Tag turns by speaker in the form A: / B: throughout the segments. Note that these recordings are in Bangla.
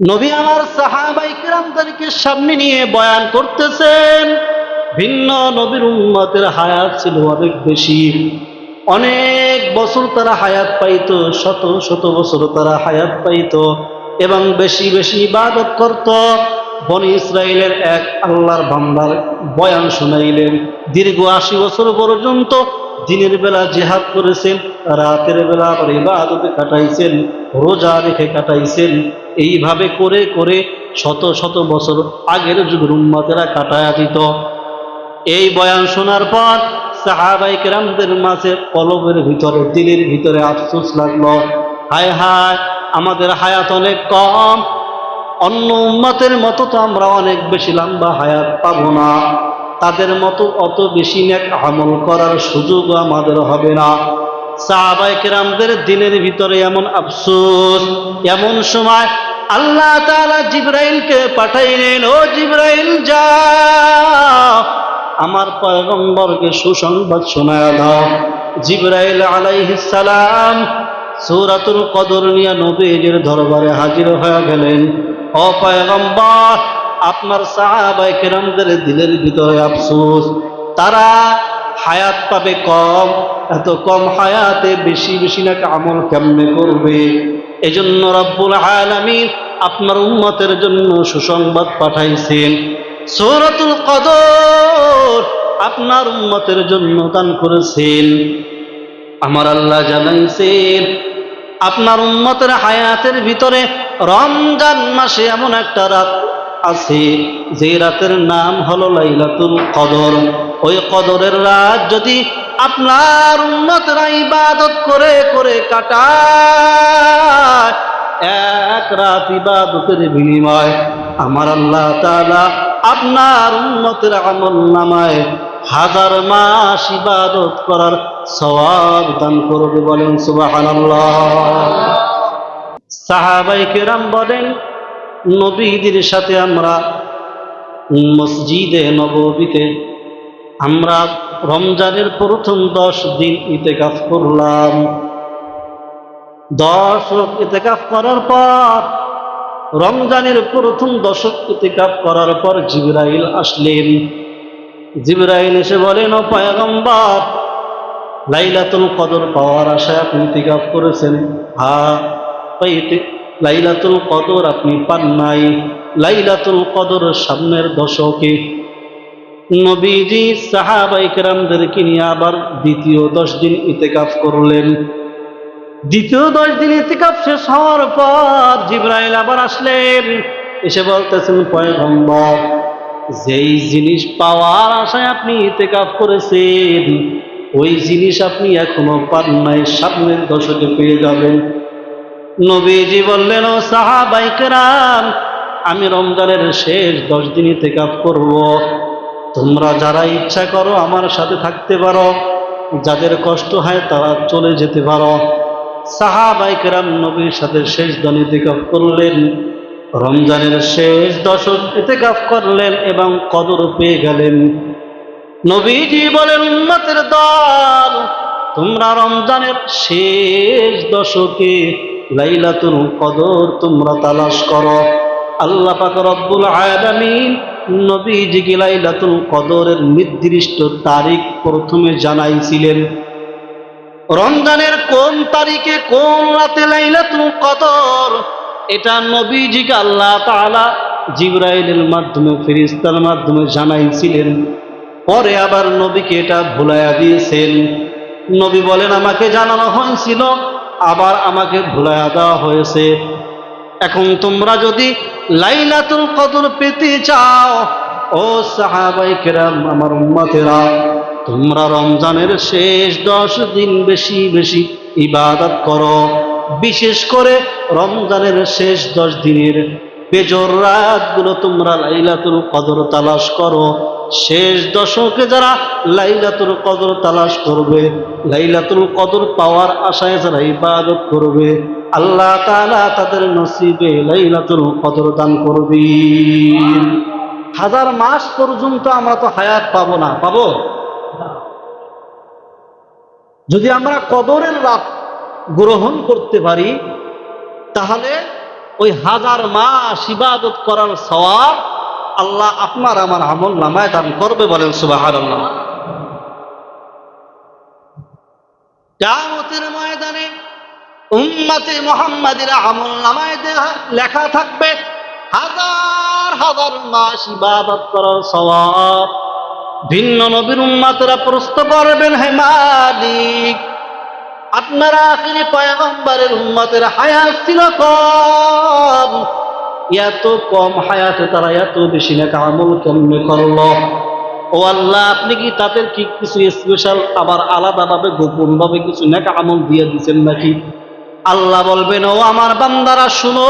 A: নবী আমার সাহাবাই কিরামদেরকে সামনে নিয়ে বয়ান করতেছেন, ভিন্ন নবীর উম্মতের হায়াত ছিল অনেক বেশি। অনেক বছর তারা হায়াত পাইত, শত শত বছর তারা হায়াত পাইত এবং বেশি বেশি ইবাদত করত। বনি ইসরায়েলের এক আল্লাহর বান্দার বয়ান শুনাইলেন, দীর্ঘ আশি বছর পর্যন্ত দিনের বেলা জেহাদ করেছেন, রাতের বেলা আবার ইবাদতে কাটাইছেন, রোজা রেখে কাটাইছেন। এইভাবে করে করে শত শত বছর আগের যুগের উম্মাতেরা কাটায়া দিত। এই বয়ান শোনার পর সাহাবাই কেরামদের মাঝে কলবের ভিতরে, দিলের ভিতরে আফসোস লাগল। হায় হায়, আমাদের হায়াত অনেক কম। অন্য উম্মতের মতো তো আমরা অনেক বেশি লম্বা হায়াত পাবো না। তাদের মতো অত বেশি নেক আমল করার সুযোগও আমাদের হবে না। সাহাবাই কেরামদের দিনের ভিতরে এমন আফসোস, এমন সময় আল্লাহ তাআলা জিব্রাইলকে পাঠাইলেন, ও জিব্রাইল যা আমার পয়গম্বরকে সুসংবাদ শোনায় দাও। জিব্রাইল সালাম সূরাতুল কদর নিয়ে নবীজির দরবারে হাজির হয়ে গেলেন। ও পয়গম্বর আপনার সাহাবায়ে কেরামদের দিলের ভিতরে আফসোস। তারা হায়াত পাবে কম, এত কম হায়াতে বেশি বেশি নাকি আমল কেমনে করবে? এজন্য রব্বুল আলামিন আপনার উম্মতের জন্য সুসংবাদ পাঠাইছেন। সূরাতুল কদর আপনার উম্মতের জন্য দান করেছেন। আমার আল্লাহ জানাইছেন, আপনার উম্মতের হায়াতের ভিতরে রমজান মাসে এমন একটা রাত আছে। যে রাতের নাম হলো লাইলাতুল কদর। ওই কদরের রাত যদি আপনার উন্মতরা ইবাদত করে করে কাটায়, এক রাত ইবাদতের বিনিময় আমার আল্লাহ তাআলা আপনার উন্নতের আমল নামায় হাজার মাস ইবাদত করার সওয়াব দান করবে বলেন সুবহানাল্লাহ। সাহাবাই কেরাম বলেন নবীদের সাথে আমরা মসজিদে নববীতে আমরা রমজানের প্রথম দশ দিন ইতেকাফ করলাম। দশ ইতেকাফ করার পর, রমজানের প্রথম দশক ইতেকাফ করার পর জিবরাইল আসলেন। জিবরাইল এসে বলেন, ও পয়গম্বর, লাইলাতুল কদর পাওয়ার আশায় আপনি ইতিকাফ করেছেন। হ্যাঁ পাইতে লাইলাতুল কদর আপনি পান নাই। লাইলাতুল কদর সামনের দশকে। নবীজি সাহাবাই কেরামদেরকে নিয়ে আবার দ্বিতীয় দশ দিন ইতেকাফ করলেন। দ্বিতীয় দশ দিন ইতিকাফ শেষ হওয়ার পর জিব্রাইল আবার আসলেন। এসে বলতেছেন, পয়গম্বর, যেই জিনিস পাওয়ার আশায় আপনি ইতেকাফ করেছেন, ওই জিনিস আপনি এখনও পান নাই, সামনের দশকে পেয়ে যাবেন। নবীজি বললেন, ও সাহাবাইকেরাম আমি রমজানের শেষ দশ দিনই দিন ইতেকাফ করব। তোমরা যারা ইচ্ছা করো আমার সাথে থাকতে পারো। যাদের কষ্ট হয় তারা চলে যেতে পারো। সাহাবাইকেরাম নবীর সাথে শেষ দন ইতেকাফ করলেন। রমজানের শেষ দশক ইতেকাফ করলেন এবং কদর পেয়ে গেলেন। নবীজি বলেন উন্মতের দল, তোমরা রমজানের শেষ দশকে লাইলাতুল কদর, তোমরা তালাশ করো। আল্লাহ পাক রব্বুল আলামিন নবীজিকে লাইলাতুল কদরের নির্দিষ্ট তারিখ প্রথমে জানাইছিলেন। রমজানের কোন তারিখে কোন রাতে লাইলাতুল কদর? এটা নবীজিকে আল্লাহ তাআলা জিব্রাইলের মাধ্যমে, ফেরেশতার মাধ্যমে জানাইছিলেন। পরে আবার নবীকে এটা ভুলাইয়া দিয়েছেন। নবী বলেন, আমাকে জানানো হয়েছিল আবার আমাকে ভুলাইয়া দেওয়া হয়েছে। এখন তোমরা যদি লাইলাতুল কদর পেতে চাও, ও সাহাবাই কেরাম, আমার উম্মতেরা, তোমরা রমজানের শেষ দশ দিন বেশি বেশি ইবাদত করো। বিশেষ করে রমজানের শেষ দশ দিনের বেজর রাতগুলো তোমরা লাইলাতুল কদর তালাশ করো। শেষ দশকে যারা লাইলাতুল কদর তালাশ করবে, লাইলাতুল কদর পাওয়ার আশায় যারা ইবাদত করবে, আল্লাহ তাআলা তাদের নসিবে লাইলাতুল কদর দান করবে হাজার মাস পর্যন্ত আমরা তো হায়াত পাবো না, পাবো? যদি আমরা কদরের রাত গ্রহণ করতে পারি, তাহলে ওই হাজার মাস ইবাদত করার সওয়াব আল্লাহ আপনার আমার আমল নামায় দান করবে বলেন সুবাহ কিয়ামতের ময়দানে উম্মতে মোহাম্মদের আমল নামায় লেখা থাকবে, হাজার হাজার মাস ইবাদত করার সওয়াব। ভিন্ন নবীর উম্মাতেরা প্রশ্ন করবেন, হে মালিক, আপনারা আখিরি পয়গম্বরের উম্মতের হায়াত ছিল কম এত কম হায়াতে তারা এত বেশি নাকি আমল কেমনে করল? ও আল্লাহ, আপনি কি তাদের কি কিছু স্পেশাল আবার আলাদাভাবে গোপন ভাবে কিছু নাকি আমল দিয়ে দিচ্ছেন নাকি? আল্লাহ বলবেন, ও আমার বান্দারা, শুনো,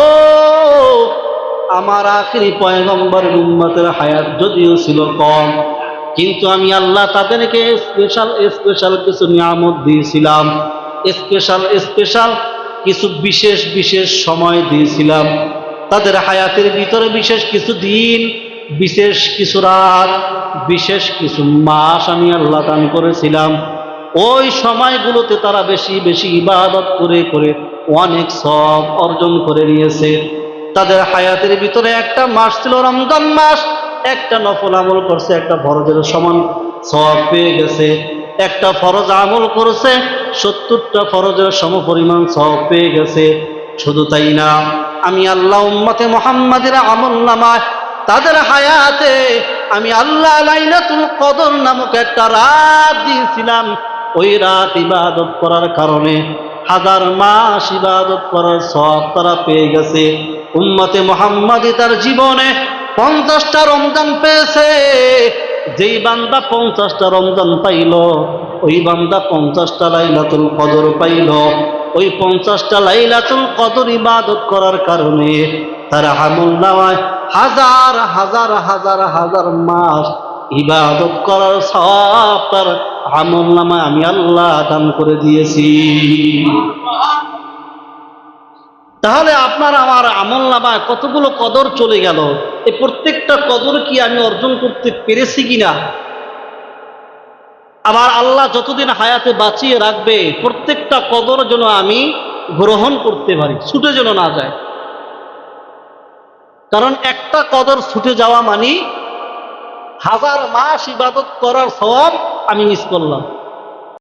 A: আমার আখিরি পয়গম্বরের উম্মতের হায়াত যদিও ছিল কম, কিন্তু আমি আল্লাহ তাদেরকে স্পেশাল স্পেশাল কিছু নিয়ামত দিয়েছিলাম স্পেশাল স্পেশাল কিছু বিশেষ বিশেষ সময় দিয়েছিলাম। তাদের হায়াতের ভিতরে বিশেষ কিছু দিন, বিশেষ কিছু রাত, বিশেষ কিছু মাস আমি আল্লাহ দান করেছিলাম। ওই সময়গুলোতে তারা বেশি বেশি ইবাদত করে করে অনেক সব অর্জন করে নিয়েছে। তাদের হায়াতের ভিতরে একটা মাস ছিল রমজান মাস, একটা নফল আমল করছে, একটা ফরজের সমান সব পেয়ে গেছে। একটা ফরজ আমল করেছে, সত্তরটা ফরজের সম পরিমাণ সব পেয়ে গেছে। শুধু তাই না আমি আল্লাহ উম্মতে মোহাম্মদের আমল নামায়, তাদের হায়াতে আমি আল্লাহ লাইলাতুল কদর নামক একটা রাত দিয়েছিলাম। ওই রাত ইবাদত করার কারণে হাজার মাস ইবাদত করার সব তারা পেয়ে গেছে। উম্মতে মোহাম্মদী তার জীবনে পঞ্চাশটা রমজান পেয়েছে। যেই বান্দা পঞ্চাশটা রমজান পাইল, ওই বান্দা পঞ্চাশটা লাইলাতুল কদর পাইল। ওই পঞ্চাশটা লাইলাতুল কদর ইবাদত করার কারণে তারা হামুল নামায়। হাজার হাজার হাজার হাজার মাস ইবাদত করার সব তার আমল নামায় আমি আল্লাহ দান করে দিয়েছি। তাহলে আপনার আমার আমল নামায় কতগুলো কদর চলে গেল? এই প্রত্যেকটা কদর কি আমি অর্জন করতে পেরেছি কিনা? আবার আল্লাহ যতদিন হায়াতে বাঁচিয়ে রাখবে, প্রত্যেকটা কদর যেন আমি গ্রহণ করতে পারি, ছুটে যেন না যায়। কারণ একটা কদর ছুটে যাওয়া মানে হাজার মাস ইবাদত করার সব আমি মিস করলাম।